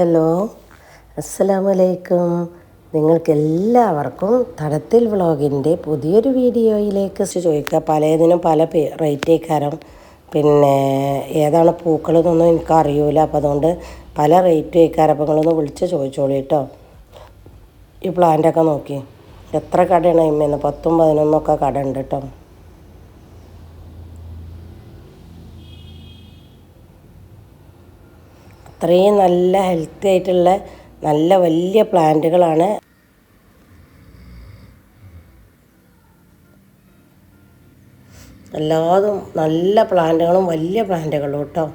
Hello അസ്സലാമലൈക്കും. നിങ്ങൾക്കെല്ലാവർക്കും തടത്തിൽ വ്ളോഗിന്റെ പുതിയൊരു വീഡിയോയിലേക്ക് ചോദിക്കുക പലതിനും പല റേറ്റ് കാരം പിന്നെ ഏതാണ് പൂക്കൾ എന്നൊന്നും എനിക്ക് അറിയൂല അപ്പോൾ അതുകൊണ്ട് പല റേറ്റ് വയ്ക്കാരം അപ്പോൾ നിങ്ങളൊന്ന് വിളിച്ച് ചോദിച്ചോളൂ കേട്ടോ. ഈ പ്ലാന്റൊക്കെ നോക്കി. എത്ര കടയാണ് ഇമ്മേന്ന് പത്തും പതിനൊന്നൊക്കെ കട ഉണ്ട് കേട്ടോ. അത്രയും നല്ല ഹെൽത്തി ആയിട്ടുള്ള നല്ല വലിയ പ്ലാന്റുകളാണ്. എല്ലാതും നല്ല പ്ലാന്റുകളും വലിയ പ്ലാന്റുകളും കേട്ടോ.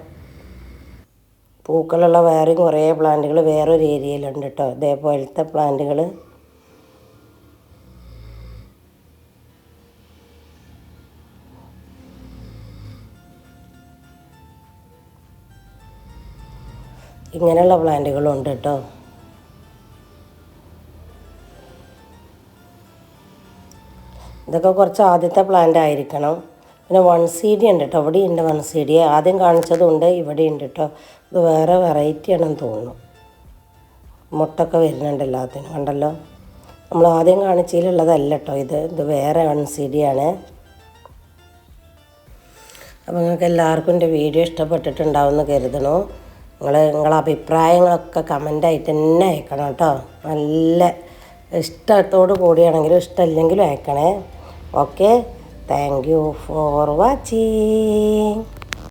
പൂക്കളുള്ള വേറെയും കുറേ പ്ലാന്റുകൾ വേറൊരു ഏരിയയിലുണ്ട് കേട്ടോ. ഇതേപോലത്തെ പ്ലാന്റുകൾ ഇങ്ങനെയുള്ള പ്ലാന്റുകളും ഉണ്ട് കേട്ടോ. ഇതൊക്കെ കുറച്ച് ആദ്യത്തെ പ്ലാന്റ് ആയിരിക്കണം. പിന്നെ വൺ സി ഡി ഉണ്ട് കേട്ടോ. ഇവിടെ ഉണ്ട് വൺ സി ഡി ആദ്യം കാണിച്ചതുണ്ട് ഇവിടെ ഉണ്ട് കേട്ടോ. ഇത് വേറെ വെറൈറ്റി ആണെന്ന് തോന്നുന്നു. മുട്ടൊക്കെ വരുന്നുണ്ട് എല്ലാത്തിനും കണ്ടല്ലോ? നമ്മൾ ആദ്യം കാണിച്ചതിലുള്ളതല്ല കേട്ടോ ഇത്. ഇത് വേറെ വൺ സി ഡി ആണ്. അപ്പോൾ നിങ്ങൾക്ക് എല്ലാവർക്കും എന്റെ വീഡിയോ ഇഷ്ടപ്പെട്ടിട്ടുണ്ടാവുമെന്ന് കരുതണു. നിങ്ങൾ നിങ്ങളെ അഭിപ്രായങ്ങളൊക്കെ കമന്റായിട്ട് തന്നെ അയക്കണം കേട്ടോ. നല്ല ഇഷ്ടത്തോട് കൂടിയാണെങ്കിലും ഇഷ്ടമില്ലെങ്കിലും അയക്കണേ. Okay. Thank you for watching.